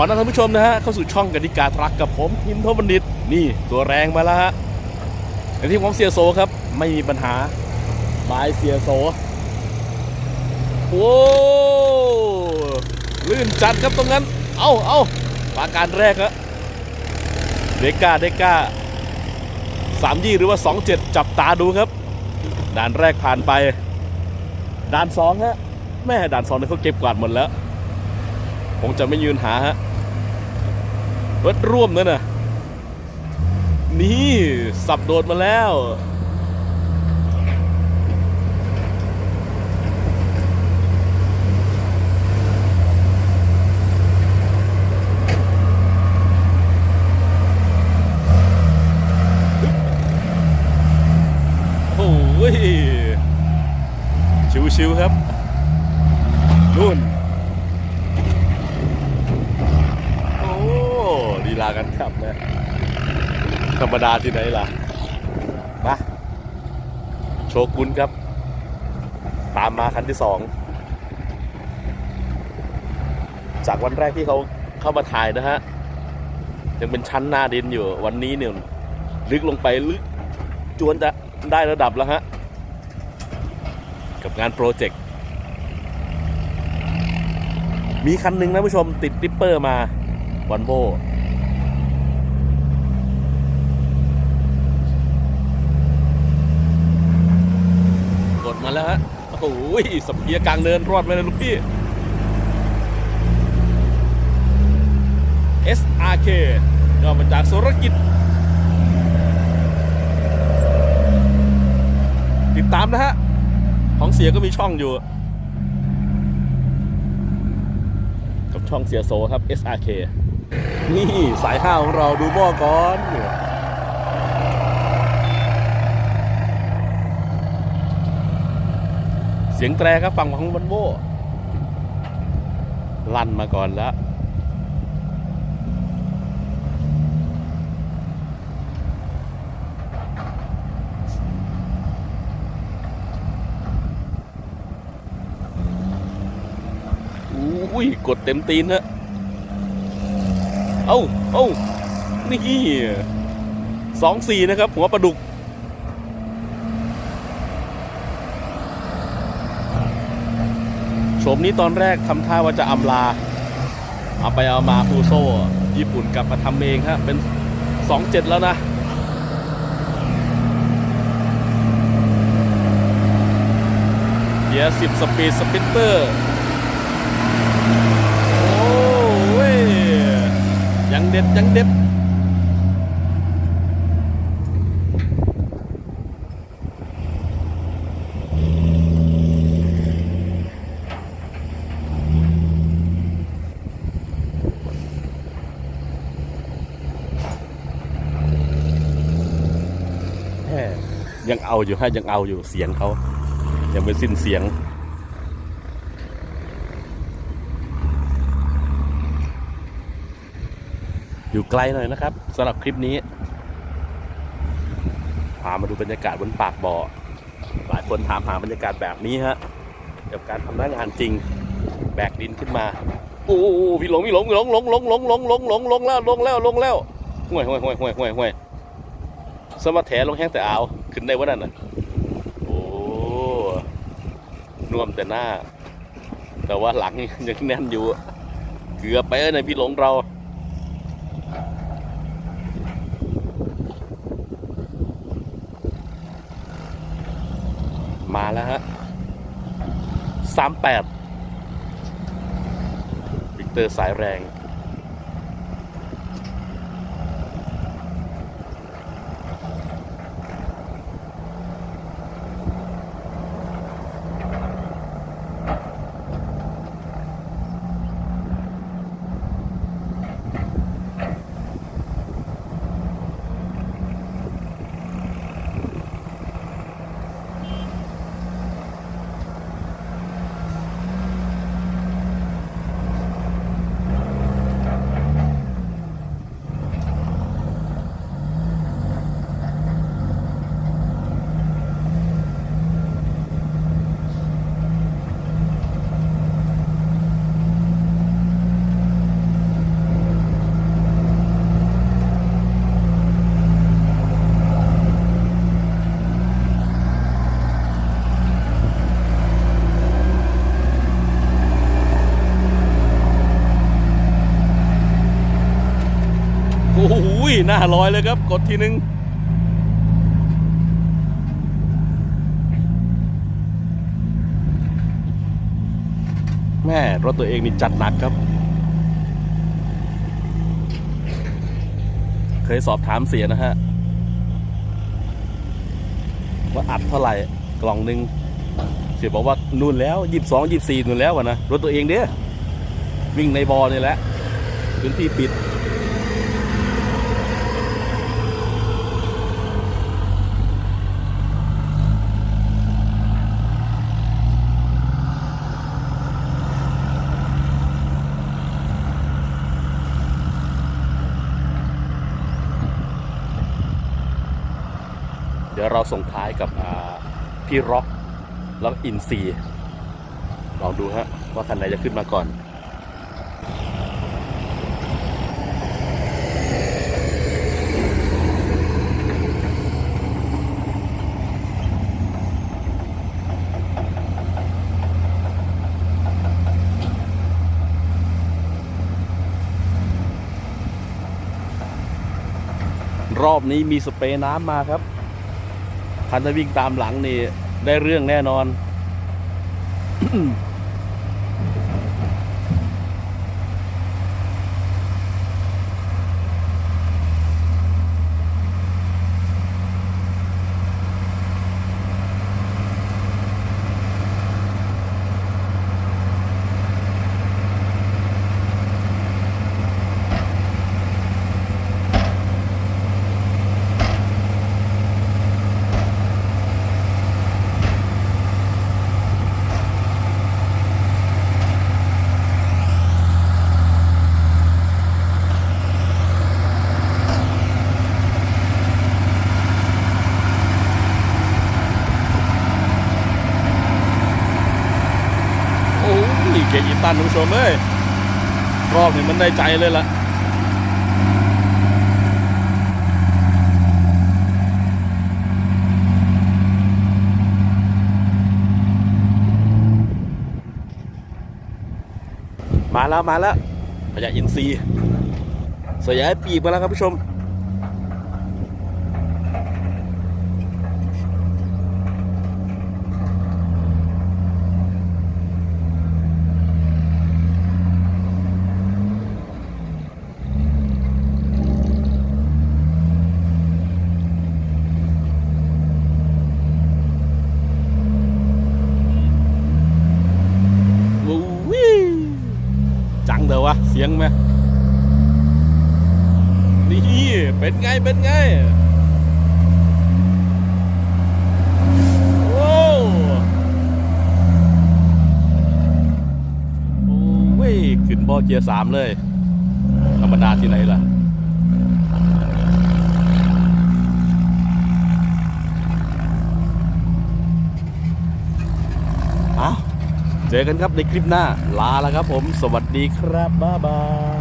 ออนรับท่านผู้ชมนะฮะเข้าสู่ช่องกติกาทรักกับผมทิมโทบันดิตนี่ตัวแรงมาแล้วฮะในทีมของเสียโซครับ ไม่มีปัญหาบายเสียโซโอ้ลื่นจัดครับตรงนั้น เอาเอาปาการแรกฮะเดก้าเดก้าสามยี่หรือว่าสองเจ็ดจับตาดูครับ ด่านแรกผ่านไป ด่านสองฮะแม่ด่านสองเนี่ยเขาเก็บกวาดหมดแล้วคงจะไม่ยืนหาฮะ รถร่วมนั่นน่ะ นี่สับโดดมาแล้ว โอ้ย ชิวๆครับ นู่น โอ้ลีลากันครับนะธรรม ดาที่ไหนล่ะมาโชกุนครับ ตามมาคันที่สองจากวันแรกที่เขาเข้ามาถ่ายนะฮะ ยังเป็นชั้นหน้าดินอยู่วันนี้เนี่ยลึกลงไปลึกจวนจะได้ระดับแล้วฮะ กับงานโปรเจกต์ มีคันหนึ่งนะผู้ชมติดดิปเปอร์มาวันโบ มาแล้วฮะ โอ้โหสเปียร์กลางเนินรอดไหมเลยลูกพี่ SRK ย่อมาจากสุรกิจ ติดตามนะฮะ ของเสียก็มีช่องอยู่ กับช่องเสียโซครับ SRK นี่สายห้าของเราดูหม้อก่อน สียงแตรครับฝั่งของบันโบลั่นมาก่อนแล้วอุ้ย กดเต็มตีนฮะ เอ้า เอ้า นี่สองสี่นะครับ หัวปลาดุก โฉ มนี้ตอนแรกทำท่าว่าจะอำลา เอาไปเอามาฟูโซ่ ญี่ปุ่นกลับมาทำเองฮะเป็นสองเจ็ดแล้วนะเดี๋ยวสิบสปีดสปิตเตอร์ โอ้เว้ยยังเด็ด ยังเด็ด ยังเอาอยู่ฮะยังเอาอยู่เสียงเขายังไม่สิ้นเสียง อยู่ไกลหน่อยนะครับสำหรับคลิปนี้พามาดูบรรยากาศบนปากบ่อ หลายคนถามหาบรรยากาศแบบนี้ฮะกับการทำหน้างานจริง แบกดินขึ้นมาโอ้พี่หลงพี่หลงพี่หลงหลงหลงหลงหลงหลงหลงหลงแล้วหลงแล้วหลงแล้วห่วยห่วยห่วยห่วยห่วยห่วย สมาแถลงแห้งแต่เอาวขึ้นได้วะนั่นน่ะโอ้น่วมแต่หน้า แต่ว่าหลังยังแน่นอยู่ เกือบไปแล้วในพี่หลงเรามาแล้วฮะสามแปดวิกเตอร์สายแรง ยหน้าลอยเลยครับ กดทีนึง แม่รถตัวเองนี่จัดหนักครับ เคยสอบถามเสียนะฮะ ว่าอัดเท่าไหร่กล่องหนึ่งเสียบอกว่านู่นแล้วยี่สิบสองยี่สี่นู่นแล้ววะนะ รถตัวเองเด้อวิ่งในบอเนี่แหละพื้นที่ปิด ดี๋ยวเราส่งท้ายกับพี่ร็อกแล้วอินซีลองดูฮะว่าคันไหนจะขึ้นมาก่อนรอบนี้มีสเปรย์น้ำมาครับ คันถ้าวิ่งตามหลังนี่ได้เรื่องแน่นอน โอ้ ยเกอีตันคุณผู้ชมเอ้ยรอบนี้มันได้ใจเลยล่ะมาแล้วมาแล้วพญาอินทรีสยายปีกมาแล้วครับผู้ชม วู้วิจังเถอะวะ เสียงไหมนี่เป็นไงเป็นไงโอ้โอ้ยขึ้นบอเกียร์สามเลยธรรมดาที่ไหนล่ะ เอา เจอกันครับในคลิปหน้าลาแล้วครับผม สวัสดีครับบ๊ายบาย